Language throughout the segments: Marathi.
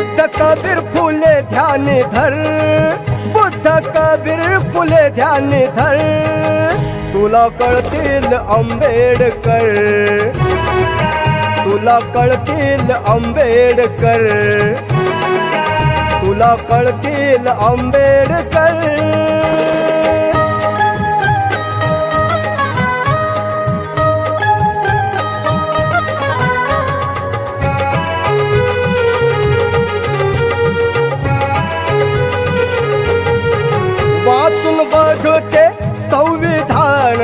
बुद्ध कबीर फुले ध्यान धर। बुद्ध कबीर फुले ध्यान धर। तुला कळतील आंबेडकर। तुला कळतील आंबेडकर। तुला कळतील आंबेडकर। बघते संविधान.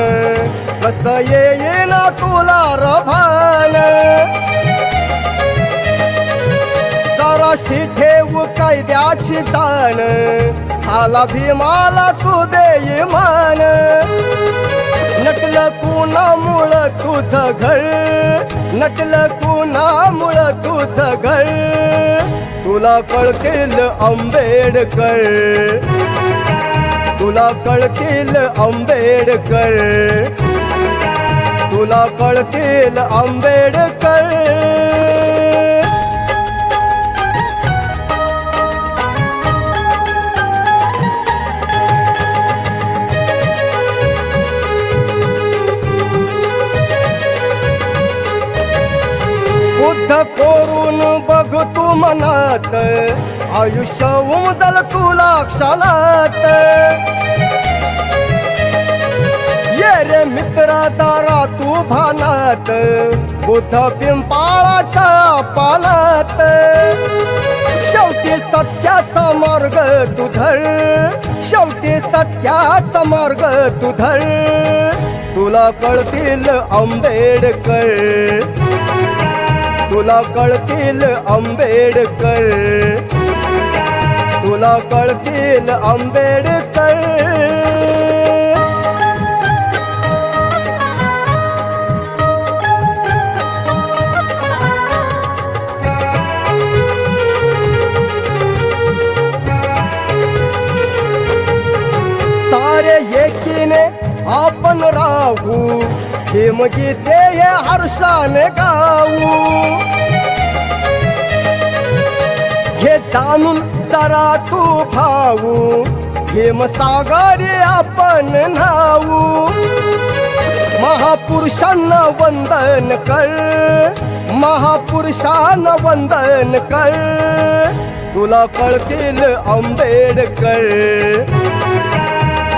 कस येईल तुला रभान जराशी ठेवू कायद्याची ताण झाला भीमाला तू देई मान. नटलं कुणामुळं तुझं घर? नटलं कुणामुळं तुझं घर? तुला कळतील आंबेडकर. तुला कळतील आंबेडकर. तुला कळतील आंबेडकर. सिद्ध करून बघ तू मनात. आयुष्य उमदल तुला क्षणात. ये रे मित्रा दारा तू भानात. बुद्ध पिंपाळाच्या पानात शेवटी सत्याचा मार्ग तुधळ शेवटी सत्याचा मार्ग तुधळ तुला कळतील आंबेडकर. तुला कळतील आंबेडकर. तुला कळतील आंबेडकर. सारे एकीने आपण राहू. भीमगीते हे हर्षाने गाऊ. हे जाणून जरा तू भाऊ. भीमसागरी आपण नाऊ. महापुरुषांना वंदन कर. महापुरुषांना वंदन कर. तुला कळतील आंबेडकर.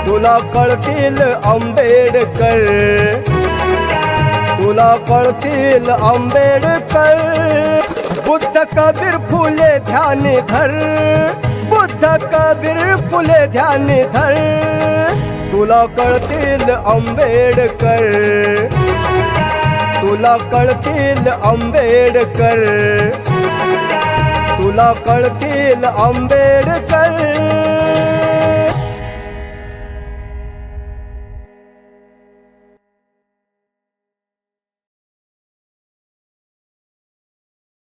तुला कळतील आंबेडकर. तुला कळतील आंबेडकर. बुद्ध कबीर फुले ध्यान धर. बुद्ध कबीर फुले ध्यान धर. तुला कळतील आंबेडकर. तुला कळतील आंबेडकर. तुला कळतील आंबेडकर.